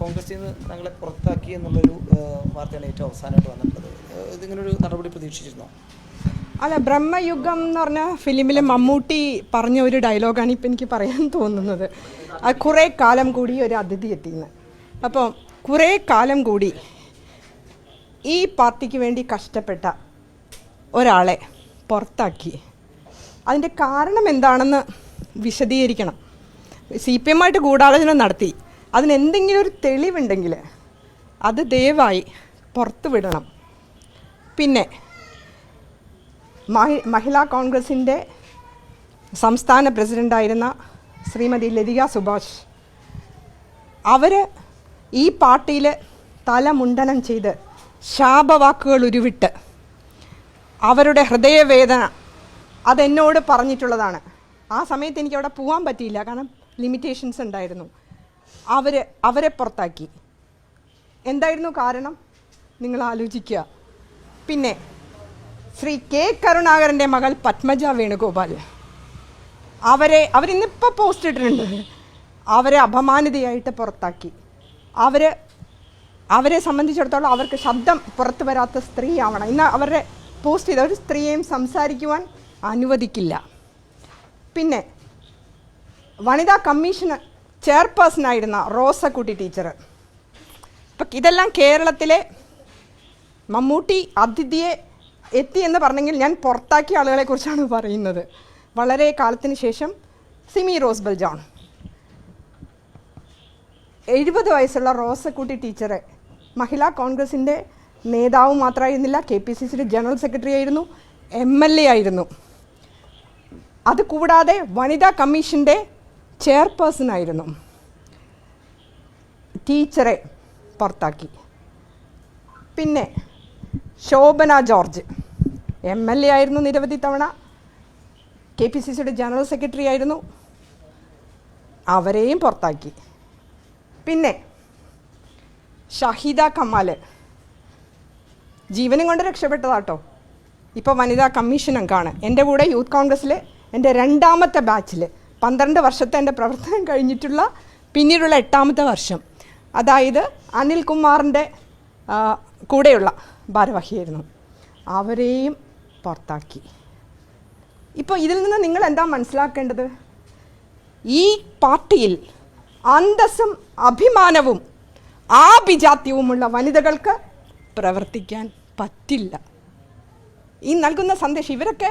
കോൺഗ്രസിൽ നിന്ന് തങ്ങളെ പുറത്താക്കി എന്നുള്ളൊരു വാർത്തയാണ് ഏറ്റവും അവസാനമായിട്ട് വന്നിട്ടുള്ളത്. ഇതിങ്ങനൊരു നടപടി പ്രതീക്ഷിച്ചിരുന്നോ? അല്ല ബ്രഹ്മയുഗം എന്ന് പറഞ്ഞ ഫിലിമിൽ മമ്മൂട്ടി പറഞ്ഞ ഒരു ഡയലോഗാണ് ഇപ്പം എനിക്ക് പറയാൻ തോന്നുന്നത്. അത് കുറേ കാലം കൂടി ഒരു അതിഥി എത്തിയെന്ന്. അപ്പോൾ കുറേ കാലം കൂടി ഈ പാർട്ടിക്ക് വേണ്ടി കഷ്ടപ്പെട്ട ഒരാളെ പുറത്താക്കി. അതിന്റെ കാരണം എന്താണെന്ന് വിശദീകരിക്കണം. സി പി എമ്മായിട്ട് ഗൂഢാലോചന നടത്തി. അതിന് എന്തെങ്കിലും ഒരു തെളിവുണ്ടെങ്കിൽ അത് ദയവായി പുറത്തു വിടണം. പിന്നെ മഹി- മഹിളാ കോൺഗ്രസിന്റെ സംസ്ഥാന പ്രസിഡന്റായിരുന്ന ശ്രീമതി ലതിക സുഭാഷ്. അവർ ഈ പാർട്ടിയിൽ തലമുണ്ടനം ചെയ്ത് ശാപവാക്കുകൾ ഉരുവിട്ട് അവരുടെ ഹൃദയവേദന അതെന്നോട് പറഞ്ഞിട്ടുള്ളതാണ്. ആ സമയത്ത് എനിക്ക് അവിടെ പോകാൻ പറ്റിയില്ല. കാരണം ലിമിറ്റേഷൻസ് ഉണ്ടായിരുന്നു. അവർ അവരെ പുറത്താക്കി. എന്തായിരുന്നു കാരണം? നിങ്ങൾ ആലോചിക്കുക. പിന്നെ ശ്രീ കെ കരുണാകരന്റെ മകൾ പത്മജ വേണുഗോപാൽ. അവരെ അവരിന്നിപ്പോൾ പോസ്റ്റ് ഇട്ടിട്ടുണ്ട്. അവരെ അപമാനിതയായിട്ട് പുറത്താക്കി. അവർ അവരെ സംബന്ധിച്ചിടത്തോളം അവർക്ക് ശബ്ദം പുറത്തു വരാത്ത സ്ത്രീ ആവണം ഇന്ന് അവരുടെ പോസ്റ്റ് ചെയ്ത ഒരു സ്ത്രീയെയും സംസാരിക്കുവാൻ അനുവദിക്കില്ല. പിന്നെ വനിതാ കമ്മീഷൻ ചെയർപേഴ്സണായിരുന്ന റോസക്കുട്ടി ടീച്ചർ അപ്പം ഇതെല്ലാം കേരളത്തിലെ മമ്മൂട്ടി അതിഥിയെ എത്തി എന്ന് പറഞ്ഞെങ്കിൽ ഞാൻ പുറത്താക്കിയ ആളുകളെക്കുറിച്ചാണ് പറയുന്നത്. വളരെ കാലത്തിന് ശേഷം സിമി റോസ്ബൽ ജോൺ. എഴുപത് വയസ്സുള്ള റോസക്കുട്ടി ടീച്ചറെ മഹിളാ കോൺഗ്രസിന്റെ നേതാവ് മാത്രമായിരുന്നില്ല കെ പി സി സിയുടെ ജനറൽ സെക്രട്ടറി ആയിരുന്നു എം എൽ എ ആയിരുന്നു. അതുകൂടാതെ വനിതാ കമ്മീഷന്റെ ചെയർപേഴ്സൺ ആയിരുന്നു ടീച്ചറെ പുറത്താക്കി. പിന്നെ Shobhana George. M L A ആയിരുന്നു നിരവധി തവണ. കെ പി സി സിയുടെ ജനറൽ സെക്രട്ടറി ആയിരുന്നു. അവരെയും പുറത്താക്കി. പിന്നെ ഷഹിദ കമാൽ ജീവനും കൊണ്ട് രക്ഷപ്പെട്ടതാട്ടോ. ഇപ്പോൾ വനിതാ കമ്മീഷൻ അംഗമാണ് എന്റെ കൂടെ യൂത്ത് കോൺഗ്രസ്സിൽ എന്റെ രണ്ടാമത്തെ ബാച്ചിൽ പന്ത്രണ്ട് വർഷത്തെ എന്റെ പ്രവർത്തനം കഴിഞ്ഞിട്ടുള്ള പിന്നീടുള്ള എട്ടാമത്തെ വർഷം. അതായത് അനിൽകുമാറിന്റെ കൂടെയുള്ള ഭാരവാഹിയായിരുന്നു. അവരെയും പുറത്താക്കി. ഇപ്പോൾ ഇതിൽ നിന്ന് നിങ്ങൾ എന്താ മനസ്സിലാക്കേണ്ടത്? ഈ പാർട്ടിയിൽ അന്തസ്സും അഭിമാനവും ആഭിജാത്യവുമുള്ള വനിതകൾക്ക് പ്രവർത്തിക്കാൻ പറ്റില്ല. ഈ നൽകുന്ന സന്ദേശം ഇവരൊക്കെ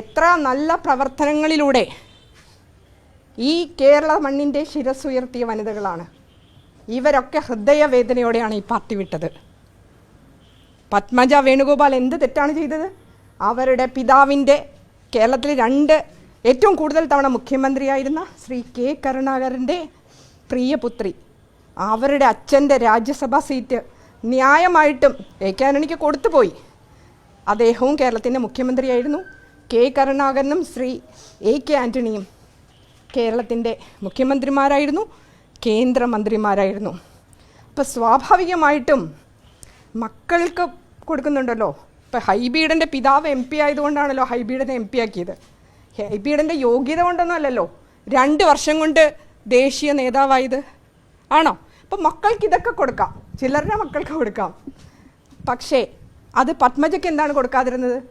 എത്ര നല്ല പ്രവർത്തനങ്ങളിലൂടെ ഈ കേരള മണ്ണിന്റെ ശിരസ്സുയർത്തിയ വനിതകളാണ്. ഇവരൊക്കെ ഹൃദയവേദനയോടെയാണ് ഈ പാർട്ടി വിട്ടത്. പത്മജ വേണുഗോപാൽ എന്ത് തെറ്റാണ് ചെയ്തത്? അവരുടെ പിതാവിന്റെ കേരളത്തിലെ രണ്ട് ഏറ്റവും കൂടുതൽ തവണ മുഖ്യമന്ത്രിയായിരുന്ന ശ്രീ കെ കരുണാകരന്റെ പ്രിയപുത്രി. അവരുടെ അച്ഛന്റെ രാജ്യസഭാ സീറ്റ് ന്യായമായിട്ടും എ കെ ആന്റണിക്ക് കൊടുത്തുപോയി അദ്ദേഹവും കേരളത്തിന്റെ മുഖ്യമന്ത്രിയായിരുന്നു. കെ കരുണാകരനും ശ്രീ എ കെ ആന്റണിയും കേരളത്തിന്റെ മുഖ്യമന്ത്രിമാരായിരുന്നു കേന്ദ്രമന്ത്രിമാരായിരുന്നു. അപ്പോൾ സ്വാഭാവികമായിട്ടും മക്കൾക്ക് കൊടുക്കുന്നുണ്ടല്ലോ. ഇപ്പം ഹൈബീഡന്റെ പിതാവ് എം പി ആയതുകൊണ്ടാണല്ലോ ഹൈബീഡനെ എം പി ആക്കിയത്. ഹൈബീഡന്റെ യോഗ്യത കൊണ്ടൊന്നും അല്ലല്ലോ രണ്ട് വർഷം കൊണ്ട് ദേശീയ നേതാവായത്. ആണോ? അപ്പം മക്കൾക്ക് ഇതൊക്കെ കൊടുക്കാം ചിലരുടെ മക്കൾക്ക് കൊടുക്കാം. പക്ഷേ അത് പത്മജയ്ക്ക് എന്താണ് കൊടുക്കാതിരുന്നത്?